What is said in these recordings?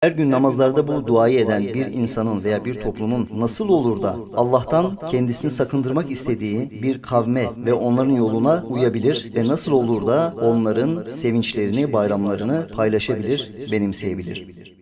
Her gün namazlarda bu duayı eden bir insanın veya bir toplumun nasıl olur da Allah'tan kendisini sakındırmak istediği bir kavme ve onların yoluna uyabilir ve nasıl olur da onların sevinçlerini, bayramlarını paylaşabilir, benimseyebilir?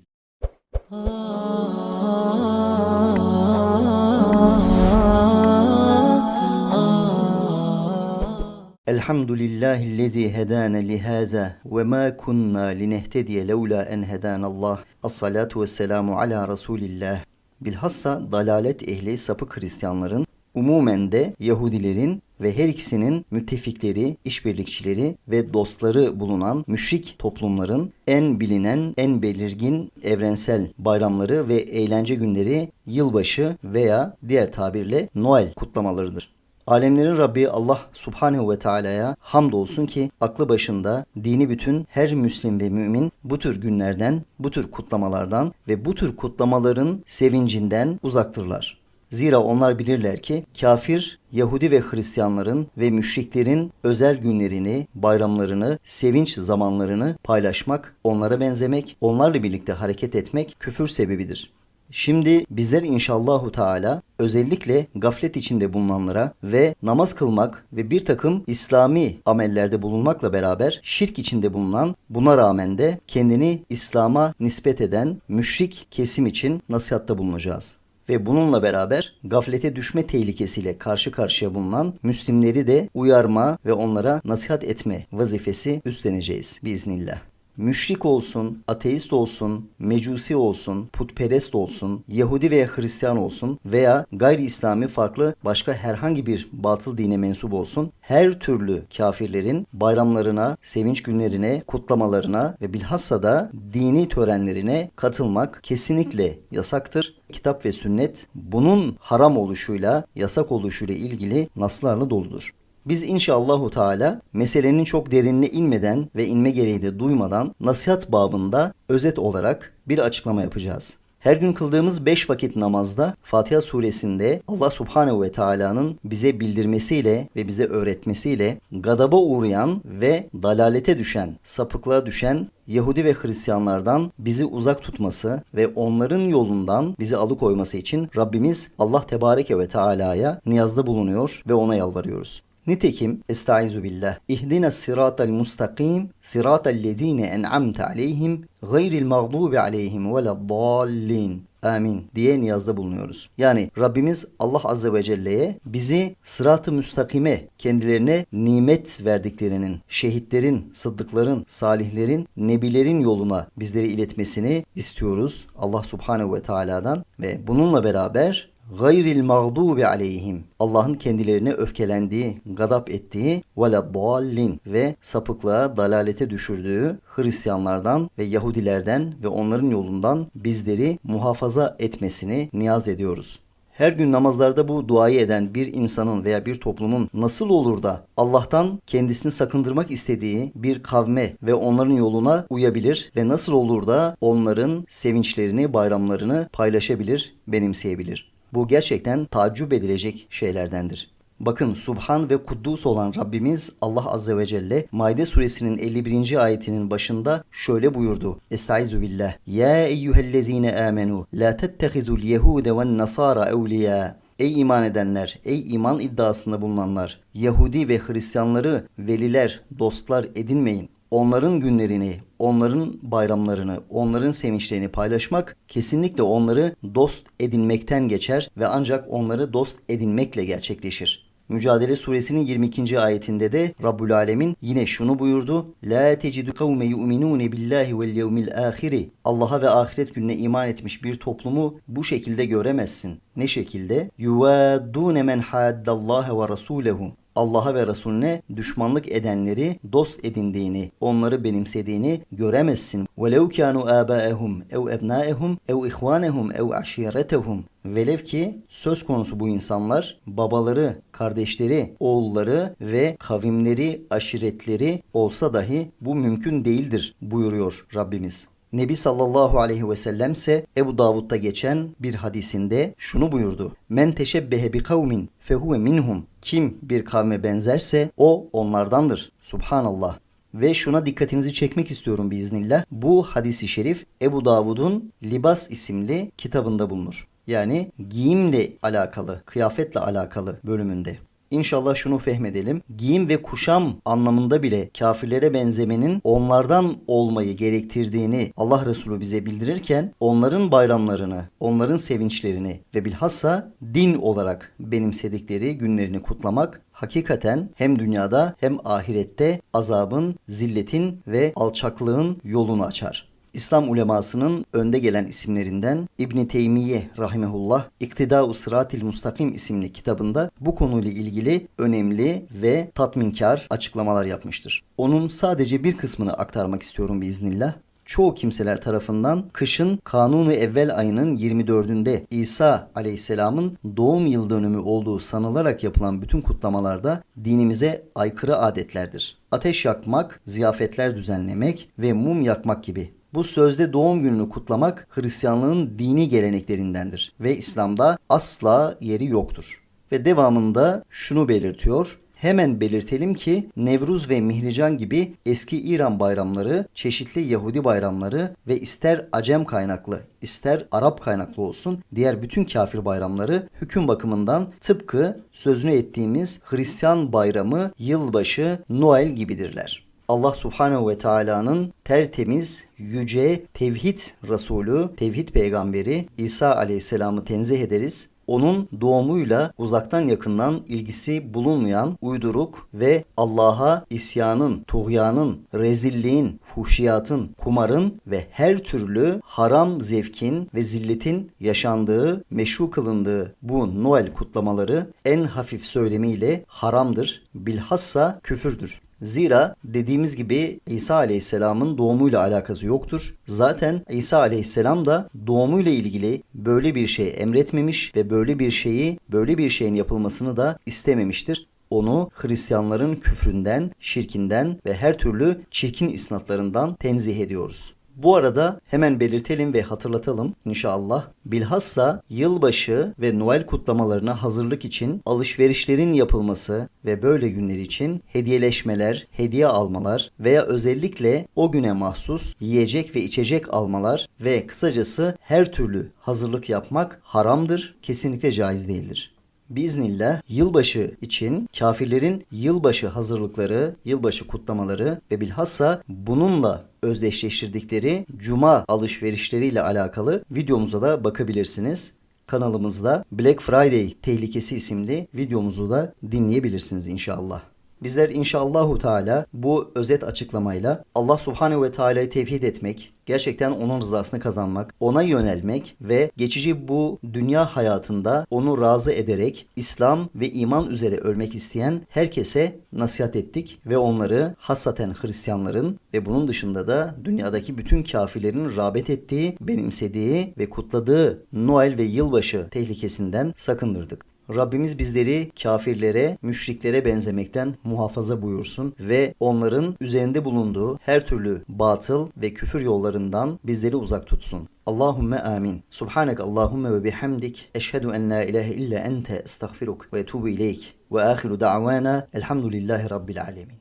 Elhamdülillahi'llezî hedâne lihâzâ ve mâ kunnâ linehtediye levlâ en hedânallah. As-salatu vesselamu ala Resulillah. Bilhassa dalalet ehli sapık Hristiyanların, umumen de Yahudilerin ve her ikisinin müttefikleri, işbirlikçileri ve dostları bulunan müşrik toplumların en bilinen, en belirgin evrensel bayramları ve eğlence günleri yılbaşı veya diğer tabirle Noel kutlamalarıdır. Alemlerin Rabbi Allah Subhanehu ve Teala'ya hamdolsun ki aklı başında dini bütün her Müslim ve mümin bu tür günlerden, bu tür kutlamalardan ve bu tür kutlamaların sevincinden uzaktırlar. Zira onlar bilirler ki kafir, Yahudi ve Hristiyanların ve müşriklerin özel günlerini, bayramlarını, sevinç zamanlarını paylaşmak, onlara benzemek, onlarla birlikte hareket etmek küfür sebebidir. Şimdi bizler inşallahu teala özellikle gaflet içinde bulunanlara ve namaz kılmak ve bir takım İslami amellerde bulunmakla beraber şirk içinde bulunan buna rağmen de kendini İslam'a nispet eden müşrik kesim için nasihatta bulunacağız. Ve bununla beraber gaflete düşme tehlikesiyle karşı karşıya bulunan Müslimleri de uyarma ve onlara nasihat etme vazifesi üstleneceğiz biiznillah müşrik olsun, ateist olsun, mecusi olsun, putperest olsun, Yahudi veya Hristiyan olsun veya gayri İslami farklı başka herhangi bir batıl dine mensup olsun, her türlü kafirlerin bayramlarına, sevinç günlerine, kutlamalarına ve bilhassa da dini törenlerine katılmak kesinlikle yasaktır. Kitap ve sünnet bunun haram oluşuyla, yasak oluşuyla ilgili naslarla doludur. Biz inşallahu teala meselenin çok derinine inmeden ve inme gereği de duymadan nasihat babında özet olarak bir açıklama yapacağız. Her gün kıldığımız beş vakit namazda Fatiha suresinde Allah subhanehu ve teala'nın bize bildirmesiyle ve bize öğretmesiyle gadaba uğrayan ve dalalete düşen, sapıklığa düşen Yahudi ve Hristiyanlardan bizi uzak tutması ve onların yolundan bizi alıkoyması için Rabbimiz Allah Tebareke ve Teala'ya niyazda bulunuyor ve ona yalvarıyoruz. Nitekim estaizu billah ihdina sıratal mustakim sıratal lezine en'amte aleyhim gayril mağdubi aleyhim veleddallin amin diye niyazda bulunuyoruz. Yani Rabbimiz Allah Azze ve Celle'ye bizi sırat-ı müstakime kendilerine nimet verdiklerinin, şehitlerin, sıddıkların, salihlerin, nebilerin yoluna bizleri iletmesini istiyoruz Allah Subhanehu ve Teala'dan ve bununla beraber gayril mağdubi aleyhim Allah'ın kendilerine öfkelendiği, gadap ettiği veleddallin ve sapıklığa, dalalete düşürdüğü Hristiyanlardan ve Yahudilerden ve onların yolundan bizleri muhafaza etmesini niyaz ediyoruz. Her gün namazlarda bu duayı eden bir insanın veya bir toplumun nasıl olur da Allah'tan kendisini sakındırmak istediği bir kavme ve onların yoluna uyabilir ve nasıl olur da onların sevinçlerini, bayramlarını paylaşabilir, benimseyebilir. Bu gerçekten tacip edilecek şeylerdendir. Bakın Subhan ve Kuddus olan Rabbimiz Allah Azze ve Celle Maide suresinin 51. ayetinin başında şöyle buyurdu. Estaizu billah. Ya eyyühellezine amenu la tettehizul yehude ve nasara evliya. Ey iman edenler, ey iman iddiasında bulunanlar, Yahudi ve Hristiyanları veliler, dostlar edinmeyin onların günlerini, onların bayramlarını, onların sevinçlerini paylaşmak kesinlikle onları dost edinmekten geçer ve ancak onları dost edinmekle gerçekleşir. Mücadele suresinin 22. ayetinde de Rabbül Alemin yine şunu buyurdu. La tecidu kavme yu'minun billahi vel yevmil ahiri. Allah'a ve ahiret gününe iman etmiş bir toplumu bu şekilde göremezsin. Ne şekilde? Yuvaddune men haddallaha ve rasulehu. Allah'a ve Resulüne düşmanlık edenleri dost edindiğini, onları benimsediğini göremezsin. وَلَوْ كَانُوا آبَاءَهُمْ اَوْ اَبْنَاءَهُمْ اَوْ اِخْوَانَهُمْ اَوْ عَشِيرَتَهُمْ Velev ki söz konusu bu insanlar babaları, kardeşleri, oğulları ve kavimleri, aşiretleri olsa dahi bu mümkün değildir buyuruyor Rabbimiz. Nebi sallallahu aleyhi ve sellem ise Ebu Davud'da geçen bir hadisinde şunu buyurdu. Men teşebbehe bi kavmin fehuve minhum. Kim bir kavme benzerse o onlardandır. Subhanallah. Ve şuna dikkatinizi çekmek istiyorum biiznillah. Bu hadisi şerif Ebu Davud'un Libas isimli kitabında bulunur. Yani giyimle alakalı, kıyafetle alakalı bölümünde. İnşallah şunu fehmedelim. Giyim ve kuşam anlamında bile kafirlere benzemenin onlardan olmayı gerektirdiğini Allah Resulü bize bildirirken onların bayramlarını, onların sevinçlerini ve bilhassa din olarak benimsedikleri günlerini kutlamak hakikaten hem dünyada hem ahirette azabın, zilletin ve alçaklığın yolunu açar. İslam ulemasının önde gelen isimlerinden İbn Teymiye rahimehullah İktidau Sıratil Mustakim isimli kitabında bu konuyla ilgili önemli ve tatminkar açıklamalar yapmıştır. Onun sadece bir kısmını aktarmak istiyorum biiznillah çoğu kimseler tarafından kışın Kanunu Evvel ayının 24'ünde İsa Aleyhisselam'ın doğum yıl dönümü olduğu sanılarak yapılan bütün kutlamalarda dinimize aykırı adetlerdir. Ateş yakmak, ziyafetler düzenlemek ve mum yakmak gibi bu sözde doğum gününü kutlamak Hristiyanlığın dini geleneklerindendir ve İslam'da asla yeri yoktur. Ve devamında şunu belirtiyor. Hemen belirtelim ki Nevruz ve Mihrican gibi eski İran bayramları, çeşitli Yahudi bayramları ve ister Acem kaynaklı, ister Arap kaynaklı olsun diğer bütün kafir bayramları hüküm bakımından tıpkı sözünü ettiğimiz Hristiyan bayramı, yılbaşı, Noel gibidirler. Allah Subhanehu ve Teala'nın tertemiz, yüce, tevhid Resulü, tevhid peygamberi İsa Aleyhisselam'ı tenzih ederiz. Onun doğumuyla uzaktan yakından ilgisi bulunmayan uyduruk ve Allah'a isyanın, tuğyanın, rezilliğin, fuhşiyatın, kumarın ve her türlü haram zevkin ve zilletin yaşandığı, meşru kılındığı bu Noel kutlamaları en hafif söylemiyle haramdır, bilhassa küfürdür. Zira dediğimiz gibi İsa Aleyhisselam'ın doğumuyla alakası yoktur. Zaten İsa Aleyhisselam da doğumuyla ilgili böyle bir şey emretmemiş ve böyle bir şeyi, böyle bir şeyin yapılmasını da istememiştir. Onu Hristiyanların küfründen, şirkinden ve her türlü çirkin isnatlarından tenzih ediyoruz. Bu arada hemen belirtelim ve hatırlatalım inşallah. Bilhassa yılbaşı ve Noel kutlamalarına hazırlık için alışverişlerin yapılması ve böyle günler için hediyeleşmeler, hediye almalar veya özellikle o güne mahsus yiyecek ve içecek almalar ve kısacası her türlü hazırlık yapmak haramdır, kesinlikle caiz değildir. Biiznillah yılbaşı için kafirlerin yılbaşı hazırlıkları, yılbaşı kutlamaları ve bilhassa bununla özdeşleştirdikleri cuma alışverişleriyle alakalı videomuza da bakabilirsiniz. Kanalımızda Black Friday tehlikesi isimli videomuzu da dinleyebilirsiniz inşallah. Bizler inşallahu teala bu özet açıklamayla Allah subhanehu ve teala'yı tevhid etmek, gerçekten onun rızasını kazanmak, ona yönelmek ve geçici bu dünya hayatında onu razı ederek İslam ve iman üzere ölmek isteyen herkese nasihat ettik ve onları hasaten Hristiyanların ve bunun dışında da dünyadaki bütün kafirlerin rağbet ettiği, benimsediği ve kutladığı Noel ve yılbaşı tehlikesinden sakındırdık. Rabbimiz bizleri kafirlere, müşriklere benzemekten muhafaza buyursun ve onların üzerinde bulunduğu her türlü batıl ve küfür yollarından bizleri uzak tutsun. Allahümme amin. Subhanak Allahümme ve bihamdik. Eşhedü en la ilahe illa ente estağfiruk ve etubu ileyk. Ve ahiru da'vana elhamdülillahi rabbil alemin.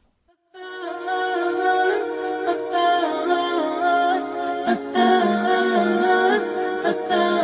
Uh-uh.